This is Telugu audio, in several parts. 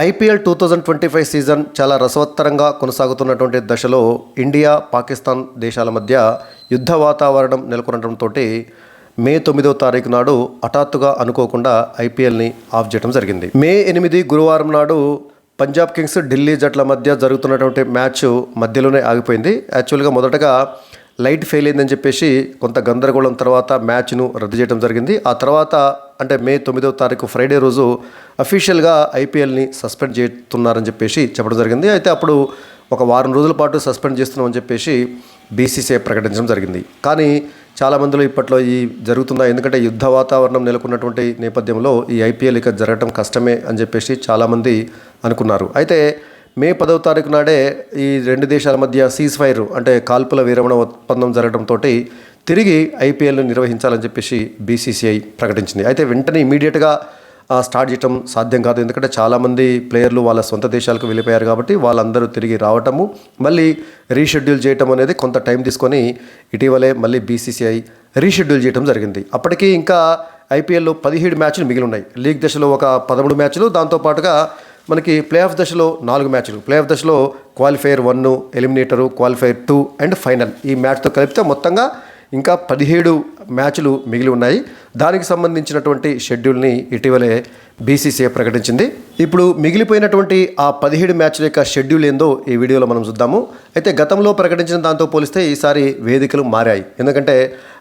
IPL two thousand twenty five season చాలా రసవత్తరంగా కొనసాగుతున్నటువంటి దశలో ఇండియా పాకిస్తాన్ దేశాల మధ్య యుద్ధ వాతావరణం నెలకొనడంతో మే తొమ్మిదవ తారీఖు నాడు హఠాత్తుగా అనుకోకుండా ఐపీఎల్ని ఆఫ్ చేయడం జరిగింది. మే ఎనిమిది గురువారం నాడు పంజాబ్ కింగ్స్ ఢిల్లీ జట్ల మధ్య జరుగుతున్నటువంటి మ్యాచ్ మధ్యలోనే ఆగిపోయింది. యాక్చువల్గా మొదటగా లైట్ ఫెయిల్ అయిందని చెప్పేసి కొంత గందరగోళం తర్వాత మ్యాచ్ను రద్దు చేయడం జరిగింది. ఆ తర్వాత అంటే మే తొమ్మిదవ తారీఖు ఫ్రైడే రోజు అఫీషియల్గా ఐపీఎల్ని సస్పెండ్ చేస్తున్నారని చెప్పేసి చెప్పడం జరిగింది. అయితే అప్పుడు ఒక వారం రోజుల పాటు సస్పెండ్ చేస్తున్నామని చెప్పేసి బీసీసీఐ ప్రకటించడం జరిగింది. కానీ చాలా మందిలో ఇప్పట్లో ఈ జరుగుతుందా? ఎందుకంటే యుద్ధ వాతావరణం నెలకొన్నటువంటి నేపథ్యంలో ఈ ఐపీఎల్ ఇక జరగడం కష్టమే అని చెప్పేసి చాలామంది అనుకున్నారు. అయితే మే పదవ తారీఖు నాడే ఈ రెండు దేశాల మధ్య సీజ్ ఫైర్ అంటే కాల్పుల విరమణ ఒప్పందం జరగడంతో తిరిగి ఐపీఎల్ను నిర్వహించాలని చెప్పేసి బీసీసీఐ ప్రకటించింది. అయితే వెంటనే ఇమీడియట్గా స్టార్ట్ చేయటం సాధ్యం కాదు. ఎందుకంటే చాలామంది ప్లేయర్లు వాళ్ళ సొంత దేశాలకు వెళ్ళిపోయారు కాబట్టి వాళ్ళందరూ తిరిగి రావటము మళ్ళీ రీషెడ్యూల్ చేయటం అనేది కొంత టైం తీసుకొని ఇటీవలే మళ్ళీ బీసీసీఐ రీషెడ్యూల్ చేయడం జరిగింది. అప్పటికి ఇంకా ఐపీఎల్లో పదిహేడు మ్యాచ్లు మిగిలి ఉన్నాయి. లీగ్ దశలో ఒక పదమూడు మ్యాచ్లు దాంతోపాటుగా మనకి ప్లే ఆఫ్ దశలో నాలుగు మ్యాచ్లు. ప్లే ఆఫ్ దశలో qualifier one eliminator qualifier two and final ఈ మ్యాచ్తో కలిపితే మొత్తంగా ఇంకా పదిహేడు మ్యాచ్లు మిగిలి ఉన్నాయి. దానికి సంబంధించినటువంటి షెడ్యూల్ని ఇటీవలే బీసీసీఏ ప్రకటించింది. ఇప్పుడు మిగిలిపోయినటువంటి ఆ పదిహేడు మ్యాచ్ల యొక్క షెడ్యూల్ ఏందో ఈ వీడియోలో మనం చూద్దాము. అయితే గతంలో ప్రకటించిన దాంతో పోలిస్తే ఈసారి వేదికలు మారాయి. ఎందుకంటే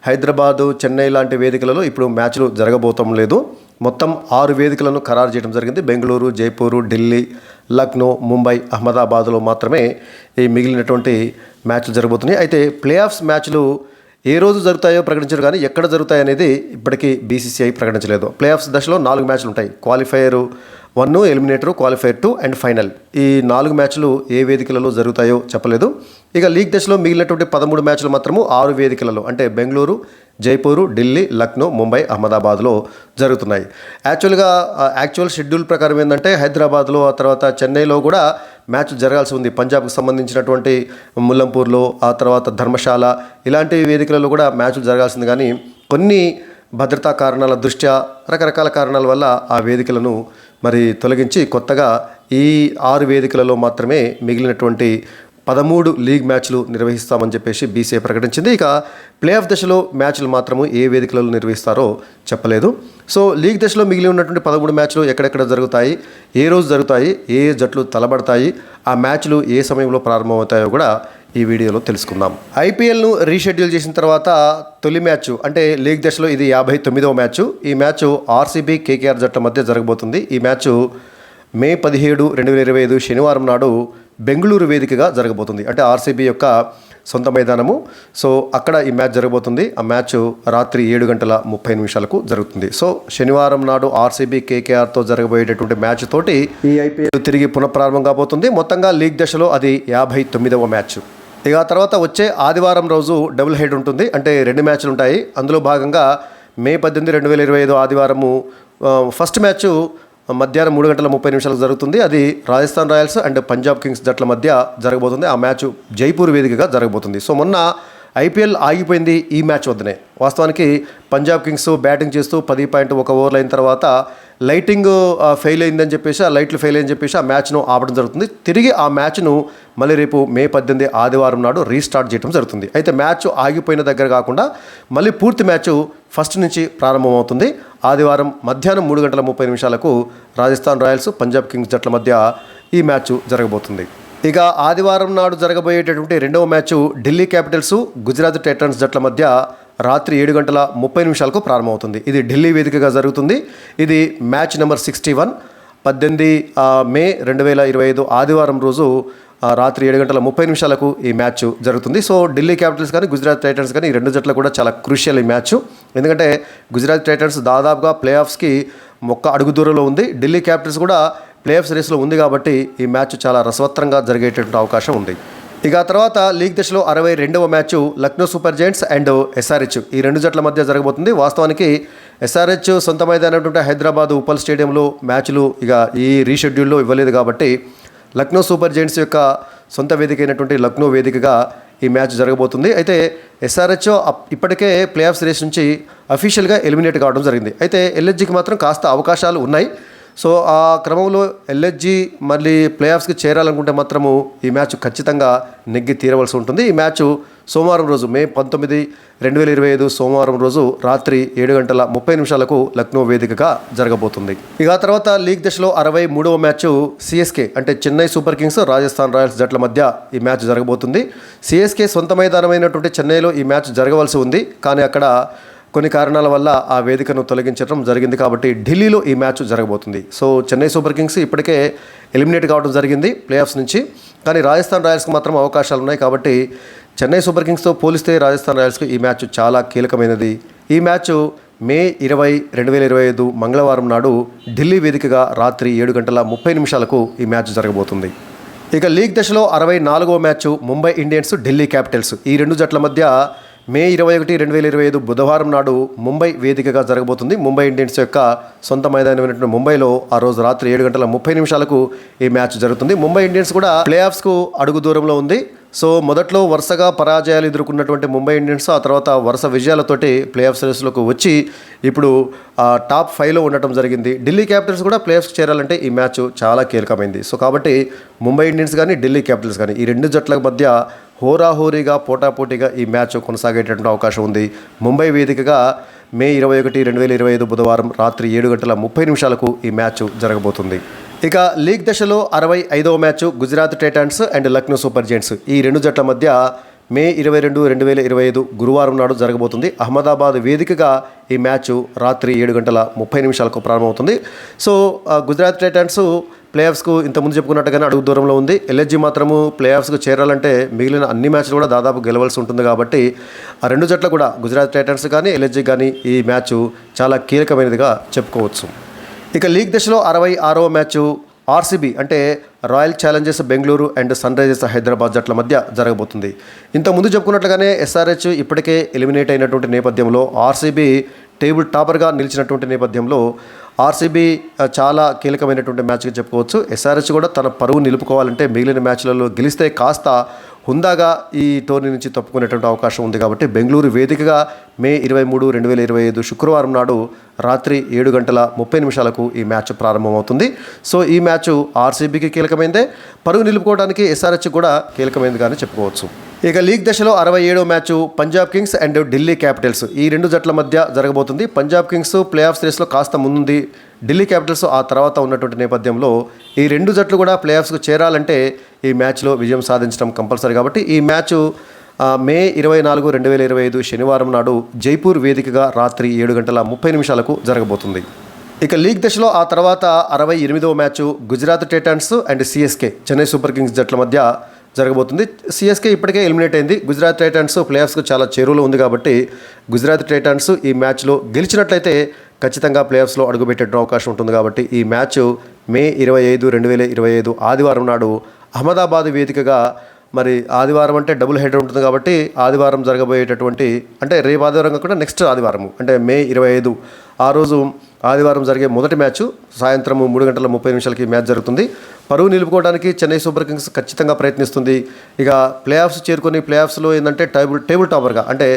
హైదరాబాదు చెన్నై లాంటి వేదికలలో ఇప్పుడు మ్యాచ్లు జరగబోతం లేదు. మొత్తం ఆరు వేదికలను ఖరారు చేయడం జరిగింది. బెంగళూరు జైపూరు ఢిల్లీ లక్నో ముంబై అహ్మదాబాద్లో మాత్రమే ఈ మిగిలినటువంటి మ్యాచ్లు జరగబోతున్నాయి. అయితే ప్లే ఆఫ్స్ మ్యాచ్లు ఏ రోజు జరుగుతాయో ప్రకటించరు కానీ ఎక్కడ జరుగుతాయి అనేది ఇప్పటికీ బీసీసీఐ ప్రకటించలేదు. ప్లే ఆఫ్స్ దశలో నాలుగు మ్యాచ్లు ఉంటాయి. Qualifier one eliminator qualifier two and final. ఈ నాలుగు మ్యాచ్లు ఏ వేదికలలో జరుగుతాయో చెప్పలేదు. ఇక లీగ్ దశలో మిగిలినటువంటి పదమూడు మ్యాచ్లు మాత్రము ఆరు వేదికలలో అంటే బెంగళూరు జైపూరు ఢిల్లీ లక్నో ముంబై అహ్మదాబాద్లో జరుగుతున్నాయి. యాక్చువల్గా యాక్చువల్ షెడ్యూల్ ప్రకారం ఏంటంటే హైదరాబాద్లో ఆ తర్వాత చెన్నైలో కూడా మ్యాచ్ జరగాల్సి ఉంది. పంజాబ్కి సంబంధించినటువంటి ముల్లంపూర్లో ఆ తర్వాత ధర్మశాల ఇలాంటి వేదికలలో కూడా మ్యాచ్లు జరగాల్సింది. కానీ కొన్ని భద్రతా కారణాల దృష్ట్యా రకరకాల కారణాల వల్ల ఆ వేదికలను మరి తొలగించి కొత్తగా ఈ ఆరు వేదికలలో మాత్రమే మిగిలినటువంటి పదమూడు లీగ్ మ్యాచ్లు నిర్వహిస్తామని చెప్పేసి బీసీఐ ప్రకటించింది. ఇక ప్లే ఆఫ్ దశలో మ్యాచ్లు మాత్రము ఏ వేదికలలో నిర్వహిస్తారో చెప్పలేదు. సో లీగ్ దశలో మిగిలి ఉన్నటువంటి పదమూడు మ్యాచ్లు ఎక్కడెక్కడ జరుగుతాయి ఏ రోజు జరుగుతాయి ఏ జట్లు తలబడతాయి ఆ మ్యాచ్లు ఏ సమయంలో ప్రారంభమవుతాయో కూడా ఈ వీడియోలో తెలుసుకుందాం. ఐపీఎల్ను రీషెడ్యూల్ చేసిన తర్వాత తొలి మ్యాచ్ అంటే లీగ్ దశలో ఇది యాభై తొమ్మిదవ మ్యాచ్. ఈ మ్యాచ్ ఆర్సీబీ కేకేఆర్ జట్ల మధ్య జరగబోతుంది. ఈ మ్యాచ్ మే పదిహేడు రెండు వేల ఇరవై ఐదు శనివారం నాడు బెంగళూరు వేదికగా జరగబోతుంది. అంటే ఆర్సీబీ యొక్క సొంత మైదానము. సో అక్కడ ఈ మ్యాచ్ జరగబోతుంది. ఆ మ్యాచ్ రాత్రి ఏడు గంటల ముప్పై నిమిషాలకు జరుగుతుంది. సో శనివారం నాడు ఆర్సీబీ కేకేఆర్తో జరగబోయేటటువంటి మ్యాచ్ తోటి ఈ ఐపీఎల్ తిరిగి పునఃప్రారంభం కాబోతుంది. మొత్తంగా లీగ్ దశలో అది యాభై తొమ్మిదవ మ్యాచ్. ఇక ఆ తర్వాత వచ్చే ఆదివారం రోజు డబుల్ హెడ్ ఉంటుంది. అంటే రెండు మ్యాచ్లు ఉంటాయి. అందులో భాగంగా మే పద్దెనిమిది రెండు వేల ఇరవై ఐదు ఆదివారము ఫస్ట్ మ్యాచ్ మధ్యాహ్నం మూడు గంటల ముప్పై నిమిషాలకు జరుగుతుంది. అది Rajasthan Royals and Punjab Kings జట్ల మధ్య జరగబోతుంది. ఆ మ్యాచ్ జైపూర్ వేదికగా జరగబోతుంది. సో మొన్న ఐపీఎల్ ఆగిపోయింది ఈ మ్యాచ్ వద్దనే. వాస్తవానికి పంజాబ్ కింగ్స్ బ్యాటింగ్ చేస్తూ పది పాయింట్ ఒక ఓవర్లు అయిన తర్వాత లైటింగ్ ఫెయిల్ అయిందని చెప్పేసి ఆ లైట్లు ఫెయిల్ అయిందని చెప్పేసి ఆ మ్యాచ్ను ఆపడం జరుగుతుంది. తిరిగి ఆ మ్యాచ్ను మళ్ళీ రేపు మే పద్దెనిమిది ఆదివారం నాడు రీస్టార్ట్ చేయడం జరుగుతుంది. అయితే మ్యాచ్ ఆగిపోయిన దగ్గర కాకుండా మళ్ళీ పూర్తి మ్యాచ్ ఫస్ట్ నుంచి ప్రారంభమవుతుంది. ఆదివారం మధ్యాహ్నం మూడు గంటల ముప్పై నిమిషాలకు రాజస్థాన్ రాయల్స్ పంజాబ్ కింగ్స్ జట్ల మధ్య ఈ మ్యాచ్ జరగబోతుంది. ఇక ఆదివారం నాడు జరగబోయేటటువంటి రెండవ match Delhi Capitals Gujarat Titans జట్ల మధ్య రాత్రి ఏడు గంటల ముప్పై నిమిషాలకు ప్రారంభమవుతుంది. ఇది ఢిల్లీ వేదికగా జరుగుతుంది. ఇది మ్యాచ్ నెంబర్ సిక్స్టీ వన్. పద్దెనిమిది మే రెండు వేల ఇరవై ఐదు ఆదివారం రోజు రాత్రి ఏడు గంటల ముప్పై నిమిషాలకు ఈ మ్యాచ్ జరుగుతుంది. సో ఢిల్లీ క్యాపిటల్స్ కానీ గుజరాత్ టైటన్స్ కానీ ఈ రెండు జట్లు కూడా చాలా క్రూషియల్ ఈ మ్యాచ్. ఎందుకంటే గుజరాత్ టైటన్స్ దాదాపుగా ప్లే ఆఫ్స్కి ఒక్క అడుగు దూరంలో ఉంది. ఢిల్లీ క్యాపిటల్స్ కూడా ప్లే ఆఫ్స్ రేస్లో ఉంది కాబట్టి ఈ మ్యాచ్ చాలా రసవత్రంగా జరిగేటటువంటి అవకాశం ఉంది. ఇక ఆ తర్వాత లీగ్ దశలో అరవై రెండవ match Lucknow Super Giants and SRH. ఈ రెండు జట్ల మధ్య జరగబోతుంది. వాస్తవానికి ఎస్ఆర్హెచ్ సొంత మైదానటువంటి హైదరాబాద్ ఉప్పల్ స్టేడియంలో మ్యాచ్లు ఇక ఈ రీషెడ్యూల్లో ఇవ్వలేదు కాబట్టి లక్నో సూపర్ జైంట్స్ యొక్క సొంత వేదిక అయినటువంటి లక్నో వేదికగా ఈ మ్యాచ్ జరగబోతుంది. అయితే ఎస్ఆర్హెచ్ ఇప్పటికే ప్లే ఆఫ్స్ రేస్ నుంచి అఫీషియల్గా ఎలిమినేట్ కావడం జరిగింది. అయితే ఎల్హెచ్జికి మాత్రం కాస్త అవకాశాలు ఉన్నాయి. సో ఆ క్రమంలో ఎల్హెచ్జీ మళ్ళీ ప్లే ఆఫ్స్కి చేరాలనుకుంటే మాత్రము ఈ మ్యాచ్ ఖచ్చితంగా నెగ్గి తీరవలసి ఉంటుంది. ఈ మ్యాచ్ సోమవారం రోజు మే పంతొమ్మిది రెండు వేల ఇరవై ఐదు సోమవారం రోజు రాత్రి ఏడు గంటల ముప్పై నిమిషాలకు లక్నో వేదికగా జరగబోతుంది. ఇక ఆ తర్వాత లీగ్ దశలో అరవై మూడవ మ్యాచ్ సిఎస్కే అంటే Chennai Super Kings Rajasthan Royals జట్ల మధ్య ఈ మ్యాచ్ జరగబోతుంది. సిఎస్కే సొంత మైదానమైనటువంటి చెన్నైలో ఈ మ్యాచ్ జరగవలసి ఉంది. కానీ అక్కడ కొన్ని కారణాల వల్ల ఆ వేదికను తొలగించడం జరిగింది కాబట్టి ఢిల్లీలో ఈ మ్యాచ్ జరగబోతుంది. సో చెన్నై సూపర్ కింగ్స్ ఇప్పటికే ఎలిమినేట్ కావడం జరిగింది ప్లే ఆఫ్స్ నుంచి. కానీ రాజస్థాన్ రాయల్స్కి మాత్రం అవకాశాలు ఉన్నాయి కాబట్టి చెన్నై సూపర్ కింగ్స్తో పోలిస్తే రాజస్థాన్ రాయల్స్కి ఈ మ్యాచ్ చాలా కీలకమైనది. ఈ మ్యాచ్ మే ఇరవై రెండు వేల ఇరవై ఐదు మంగళవారం నాడు ఢిల్లీ వేదికగా రాత్రి ఏడు గంటల ముప్పై నిమిషాలకు ఈ మ్యాచ్ జరగబోతుంది. ఇక లీగ్ దశలో అరవై నాలుగవ match Mumbai Indians Delhi Capitals ఈ రెండు జట్ల మధ్య మే ఇరవై ఒకటి రెండు వేల ఇరవై ఐదు బుధవారం నాడు ముంబై వేదికగా జరగబోతుంది. ముంబై ఇండియన్స్ యొక్క సొంత మైదానమైనటువంటి ముంబైలో ఆ రోజు రాత్రి ఏడు గంటల ముప్పై నిమిషాలకు ఈ మ్యాచ్ జరుగుతుంది. ముంబై ఇండియన్స్ కూడా ప్లే ఆఫ్స్కు అడుగు దూరంలో ఉంది. సో మొదట్లో వరుసగా పరాజయాలు ఎదుర్కొన్నటువంటి ముంబై ఇండియన్స్ ఆ తర్వాత వరుస విజయాలతోటి ప్లే ఆఫ్ సిరీస్లోకి వచ్చి ఇప్పుడు ఆ, టాప్ ఫైవ్లో ఉండటం జరిగింది. ఢిల్లీ క్యాపిటల్స్ కూడా ప్లే ఆఫ్స్కి చేరాలంటే ఈ మ్యాచ్ చాలా కీలకమైంది. సో కాబట్టి ముంబై ఇండియన్స్ కానీ ఢిల్లీ క్యాపిటల్స్ కానీ ఈ రెండు జట్ల మధ్య హోరాహోరీగా పోటాపోటీగా ఈ మ్యాచ్ కొనసాగేటటువంటి అవకాశం ఉంది. ముంబై వేదికగా మే ఇరవై ఒకటి రెండు వేల ఇరవై ఐదు బుధవారం రాత్రి ఏడు గంటల ముప్పై నిమిషాలకు ఈ మ్యాచ్ జరగబోతుంది. ఇక లీగ్ దశలో అరవై ఐదవ match Gujarat Titans and Lucknow Super Giants. ఈ రెండు జట్ల మధ్య మే ఇరవై రెండు రెండు వేల ఇరవై ఐదు గురువారం నాడు జరగబోతుంది. అహ్మదాబాద్ వేదికగా ఈ మ్యాచ్ రాత్రి ఏడు గంటల ముప్పై నిమిషాలకు ప్రారంభమవుతుంది. సో గుజరాత్ టైటాన్స్ ప్లే ఆఫ్స్కు ఇంతకుముందు చెప్పుకున్నట్టుగానే అడుగు దూరంలో ఉంది. ఎల్హెచ్జి మాత్రము ప్లే ఆఫ్స్కు చేరాలంటే మిగిలిన అన్ని మ్యాచ్లు కూడా దాదాపు గెలవలసి ఉంటుంది కాబట్టి ఆ రెండు జట్లు కూడా గుజరాత్ టైటన్స్ కానీ ఎల్హెచ్జి కానీ ఈ మ్యాచ్ చాలా కీలకమైనదిగా చెప్పుకోవచ్చు. ఇక లీగ్ దశలో అరవై ఆరవ మ్యాచ్ ఆర్సీబీ అంటే Royal Challengers Bengaluru and Sunrisers Hyderabad జట్ల మధ్య జరగబోతుంది. ఇంతకుముందు చెప్పుకున్నట్లుగానే ఎస్ఆర్హెచ్ ఇప్పటికే ఎలిమినేట్ అయినటువంటి నేపథ్యంలో ఆర్సీబీ టేబుల్ టాపర్గా నిలిచినటువంటి నేపథ్యంలో ఆర్సీబీ చాలా కీలకమైనటువంటి మ్యాచ్గా చెప్పుకోవచ్చు. ఎస్ఆర్హెచ్ కూడా తన పరువు నిలుపుకోవాలంటే మిగిలిన మ్యాచ్లలో గెలిస్తే కాస్త హుందాగా ఈ టోర్నీ నుంచి తప్పుకునేటువంటి అవకాశం ఉంది కాబట్టి బెంగళూరు వేదికగా మే ఇరవై మూడు రెండు వేల ఇరవై ఐదు శుక్రవారం నాడు రాత్రి ఏడు గంటల ముప్పై నిమిషాలకు ఈ మ్యాచ్ ప్రారంభమవుతుంది. సో ఈ మ్యాచ్ ఆర్సీబీకి కీలకమైందే. పరుగు నిలుపుకోవడానికి ఎస్ఆర్హెచ్ కూడా కీలకమైనదిగానే చెప్పుకోవచ్చు. ఇక లీగ్ దశలో అరవై ఏడో match Punjab Kings and Delhi Capitals. ఈ రెండు జట్ల మధ్య జరగబోతుంది. పంజాబ్ కింగ్స్ ప్లే ఆఫ్ సిరీస్లో కాస్త ముందుంది ఢిల్లీ క్యాపిటల్స్ ఆ తర్వాత ఉన్నటువంటి నేపథ్యంలో ఈ రెండు జట్లు కూడా ప్లే ఆఫ్స్కు చేరాలంటే ఈ మ్యాచ్లో విజయం సాధించడం కంపల్సరీ కాబట్టి ఈ మ్యాచ్ మే ఇరవై నాలుగు రెండు వేల ఇరవై ఐదు శనివారం నాడు జైపూర్ వేదికగా రాత్రి ఏడు గంటల ముప్పై నిమిషాలకు జరగబోతుంది. ఇక లీగ్ దశలో ఆ తర్వాత అరవై ఎనిమిదవ match Gujarat Titans and CSK Chennai Super Kings జట్ల మధ్య జరగబోతుంది. సిఎస్కే ఇప్పటికే ఎలిమినేట్ అయింది. గుజరాత్ టైటాన్స్ ప్లేయర్స్కు చాలా చేరువలో ఉంది కాబట్టి గుజరాత్ టైటాన్స్ ఈ మ్యాచ్లో గెలిచినట్లయితే ఖచ్చితంగా ప్లేఆఫ్స్లో అడుగుపెట్టడం అడుగుపెట్టే అవకాశం ఉంటుంది కాబట్టి ఈ మ్యాచ్ మే ఇరవై ఐదు రెండు వేల ఇరవై ఐదు ఆదివారం నాడు అహ్మదాబాద్ వేదికగా మరి ఆదివారం అంటే డబుల్ హెడర్ ఉంటుంది కాబట్టి ఆదివారం జరగబోయేటటువంటి అంటే రేపు ఆదివారం కాకుండా నెక్స్ట్ ఆదివారం అంటే మే ఇరవై ఐదు ఆ రోజు ఆదివారం జరిగే మొదటి మ్యాచ్ సాయంత్రం మూడు గంటల ముప్పై నిమిషాలకి మ్యాచ్ జరుగుతుంది. పరువు నిలుపుకోవడానికి చెన్నై సూపర్ కింగ్స్ ఖచ్చితంగా ప్రయత్నిస్తుంది. ఇక ప్లే ఆఫ్స్ చేరుకొని ప్లే ఆఫ్స్లో ఏంటంటే టేబుల్ టేబుల్ టాపర్గా అంటే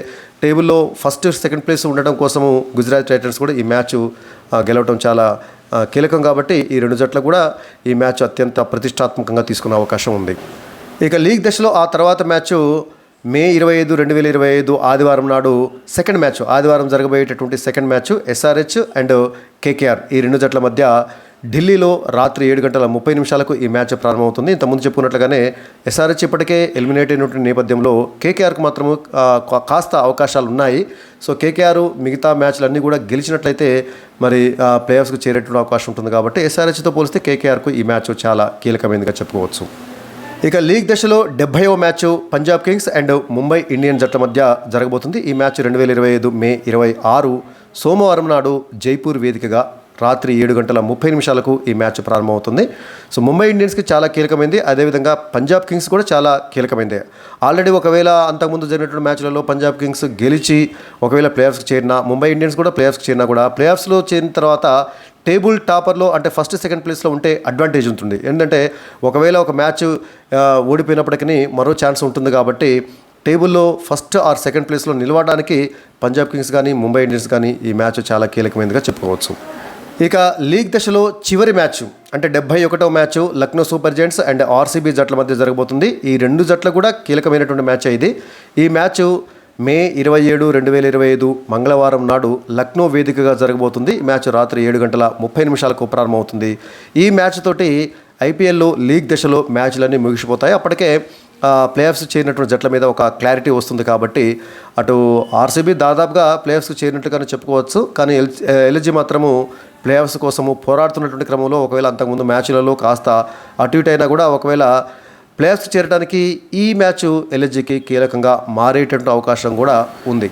టేబుల్లో ఫస్ట్ సెకండ్ ప్లేస్ ఉండడం కోసము గుజరాత్ టైటన్స్ కూడా ఈ మ్యాచ్ గెలవడం చాలా కీలకం కాబట్టి ఈ రెండు జట్లు కూడా ఈ మ్యాచ్ అత్యంత ప్రతిష్టాత్మకంగా తీసుకునే అవకాశం ఉంది. ఇక లీగ్ దశలో ఆ తర్వాత మ్యాచ్ మే ఇరవై ఐదు రెండు వేల ఇరవై ఐదు ఆదివారం నాడు సెకండ్ మ్యాచ్ ఆదివారం జరగబోయేటటువంటి second match SRH and KKR. ఈ రెండు జట్ల మధ్య ఢిల్లీలో రాత్రి ఏడు గంటల ముప్పై నిమిషాలకు ఈ మ్యాచ్ ప్రారంభమవుతుంది. ఇంతకుముందు చెప్పుకున్నట్లుగానే ఎస్ఆర్హెచ్ ఇప్పటికే ఎలిమినేట్ అయినటువంటి నేపథ్యంలో కేకేఆర్కు మాత్రము కాస్త అవకాశాలు ఉన్నాయి. సో కేకేఆర్ మిగతా మ్యాచ్లన్నీ కూడా గెలిచినట్లయితే మరి ప్లేయర్స్కు చేరేటువంటి అవకాశం ఉంటుంది కాబట్టి ఎస్ఆర్హెచ్తో పోలిస్తే కేకేఆర్కు ఈ మ్యాచ్ చాలా కీలకమైనదిగా చెప్పుకోవచ్చు. ఇక లీగ్ దశలో డెబ్బైవ match Punjab Kings and Mumbai Indian జట్ల మధ్య జరగబోతుంది. ఈ మ్యాచ్ రెండు వేల ఇరవై ఐదు మే ఇరవై ఆరు సోమవారం నాడు జైపూర్ వేదికగా రాత్రి ఏడు గంటల ముప్పై నిమిషాలకు ఈ మ్యాచ్ ప్రారంభమవుతుంది. సో ముంబై ఇండియన్స్కి చాలా కీలకమైంది. అదేవిధంగా పంజాబ్ కింగ్స్ కూడా చాలా కీలకమైంది. ఆల్రెడీ ఒకవేళ అంతకుముందు జరిగినటువంటి మ్యాచ్లలో పంజాబ్ కింగ్స్ గెలిచి ఒకవేళ ప్లేఆఫ్స్కి చేరినా ముంబై ఇండియన్స్ కూడా ప్లేఆఫ్స్కి చేరినా కూడా ప్లేఆఫ్స్లో చేరిన తర్వాత టేబుల్ టాపర్లో అంటే ఫస్ట్ సెకండ్ ప్లేస్లో ఉంటే అడ్వాంటేజ్ ఉంటుంది. ఏంటంటే ఒకవేళ ఒక మ్యాచ్ ఓడిపోయినప్పటికీ మరో ఛాన్స్ ఉంటుంది కాబట్టి టేబుల్లో ఫస్ట్ ఆర్ సెకండ్ ప్లేస్లో నిలవడానికి పంజాబ్ కింగ్స్ కానీ ముంబై ఇండియన్స్ కానీ ఈ మ్యాచ్ చాలా కీలకమైనదిగా చెప్పుకోవచ్చు. ఇక లీగ్ దశలో చివరి మ్యాచ్ అంటే డెబ్బై ఒకటో match Lucknow Super Giants and RCB జట్ల మధ్య జరగబోతుంది. ఈ రెండు జట్లు కూడా కీలకమైనటువంటి మ్యాచ్ ఇది. ఈ మ్యాచ్ మే ఇరవై ఏడు రెండు వేల ఇరవై ఐదు మంగళవారం నాడు లక్నో వేదికగా జరగబోతుంది మ్యాచ్ రాత్రి ఏడు గంటల ముప్పై నిమిషాలకు ప్రారంభమవుతుంది. ఈ మ్యాచ్ తోటి ఐపీఎల్లో లీగ్ దశలో మ్యాచ్లన్నీ ముగిసిపోతాయి. అప్పటికే ప్లే ఆఫ్స్ చేరినటువంటి జట్ల మీద ఒక క్లారిటీ వస్తుంది కాబట్టి అటు ఆర్సీబీ దాదాపుగా ప్లే ఆఫ్స్కి చేరినట్టుగానే చెప్పుకోవచ్చు. కానీ ఎల్ ఎల్జీ మాత్రము ప్లే ఆఫ్స్ కోసము పోరాడుతున్నటువంటి క్రమంలో ఒకవేళ అంతకుముందు మ్యాచ్లలో కాస్త అటు ఇటు అయినా కూడా ఒకవేళ ప్లేయర్స్ చేరడానికి ఈ మ్యాచ్ ఎల్జీకి కీలకంగా మారేటటువంటి అవకాశం కూడా ఉంది.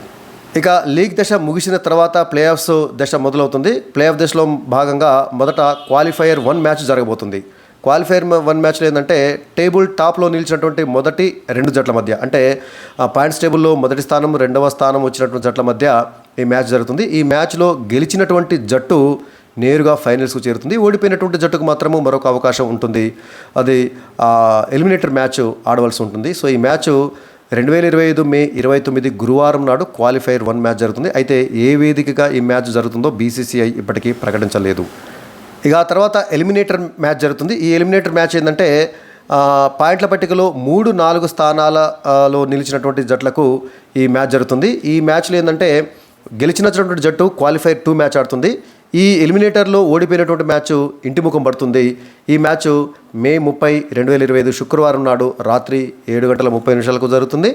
ఇక లీగ్ దశ ముగిసిన తర్వాత ప్లే ఆఫ్స్ దశ మొదలవుతుంది. ప్లే ఆఫ్ దశలో భాగంగా మొదట క్వాలిఫైయర్ వన్ మ్యాచ్ జరగబోతుంది. క్వాలిఫైర్ వన్ మ్యాచ్లో ఏంటంటే టేబుల్ టాప్లో నిలిచినటువంటి మొదటి రెండు జట్ల మధ్య అంటే ఆ పాయింట్స్ టేబుల్లో మొదటి స్థానం రెండవ స్థానం వచ్చినటువంటి జట్ల మధ్య ఈ మ్యాచ్ జరుగుతుంది. ఈ మ్యాచ్లో గెలిచినటువంటి జట్టు నేరుగా ఫైనల్స్కు చేరుతుంది. ఓడిపోయినటువంటి జట్టుకు మాత్రము మరొక అవకాశం ఉంటుంది. అది ఎలిమినేటర్ మ్యాచ్ ఆడవలసి ఉంటుంది. సో ఈ మ్యాచ్ రెండు వేల ఇరవై ఐదు మే ఇరవై తొమ్మిది గురువారం నాడు క్వాలిఫైర్ వన్ మ్యాచ్ జరుగుతుంది. అయితే ఏ వేదికగా ఈ మ్యాచ్ జరుగుతుందో బీసీసీఐ ఇప్పటికీ ప్రకటించలేదు. ఇక ఆ తర్వాత ఎలిమినేటర్ మ్యాచ్ జరుగుతుంది. ఈ ఎలిమినేటర్ మ్యాచ్ ఏంటంటే పాయింట్ల పట్టికలో మూడు నాలుగు స్థానాలలో నిలిచినటువంటి జట్లకు ఈ మ్యాచ్ జరుగుతుంది. ఈ మ్యాచ్లో ఏంటంటే గెలిచినటువంటి జట్టు క్వాలిఫైర్ టూ మ్యాచ్ ఆడుతుంది. ఈ ఎలిమినేటర్లో ఓడిపోయినటువంటి మ్యాచ్ ఇంటి ముఖం పడుతుంది. ఈ మ్యాచ్ మే ముప్పై రెండు వేల ఇరవై ఐదు శుక్రవారం నాడు రాత్రి ఏడు గంటల ముప్పై నిమిషాలకు జరుగుతుంది.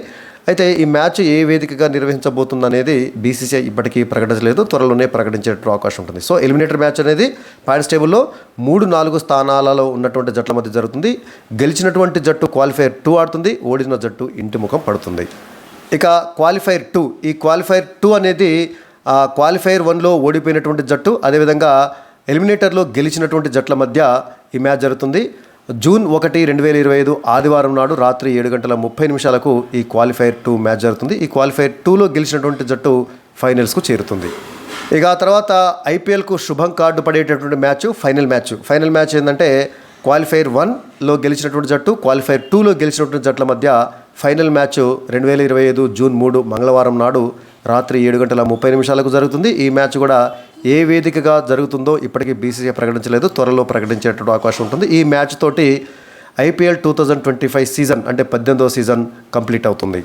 అయితే ఈ మ్యాచ్ ఏ వేదికగా నిర్వహించబోతుంది అనేది బీసీసీఐ ఇప్పటికీ ప్రకటించలేదు. త్వరలోనే ప్రకటించే అవకాశం ఉంటుంది. సో ఎలిమినేటర్ మ్యాచ్ అనేది పాయింట్స్ టేబుల్లో మూడు నాలుగు స్థానాలలో ఉన్నటువంటి జట్ల మధ్య జరుగుతుంది. గెలిచినటువంటి జట్టు క్వాలిఫైర్ టూ ఆడుతుంది. ఓడిన జట్టు ఇంటి ముఖం పడుతుంది. ఇక క్వాలిఫైర్ టూ. ఈ క్వాలిఫైర్ టూ అనేది ఆ, క్వాలిఫైర్ వన్లో ఓడిపోయినటువంటి జట్టు అదేవిధంగా ఎలిమినేటర్లో గెలిచినటువంటి జట్ల మధ్య ఈ మ్యాచ్ జరుగుతుంది. జూన్ ఒకటి రెండు వేల ఇరవై ఐదు ఆదివారం నాడు రాత్రి ఏడు గంటల ముప్పై నిమిషాలకు ఈ క్వాలిఫైర్ టూ మ్యాచ్ జరుగుతుంది. ఈ క్వాలిఫైర్ టూలో గెలిచినటువంటి జట్టు ఫైనల్స్కు చేరుతుంది. ఇక ఆ తర్వాత ఐపీఎల్కు శుభం కార్డు పడేటటువంటి match final match. Final match ఏంటంటే క్వాలిఫైర్ వన్లో గెలిచినటువంటి జట్టు క్వాలిఫైర్ టూలో గెలిచినటువంటి జట్ల మధ్య ఫైనల్ మ్యాచ్ రెండు వేల ఇరవై ఐదు జూన్ మూడు మంగళవారం నాడు రాత్రి ఏడు గంటల ముప్పై నిమిషాలకు జరుగుతుంది. ఈ మ్యాచ్ కూడా ఏ వేదికగా జరుగుతుందో ఇప్పటికీ బీసీసీ ప్రకటించలేదు. త్వరలో ప్రకటించేటువంటి అవకాశం ఉంటుంది. ఈ మ్యాచ్ తోటి IPL two thousand twenty five season అంటే పద్దెనిమిదో సీజన్ కంప్లీట్ అవుతుంది.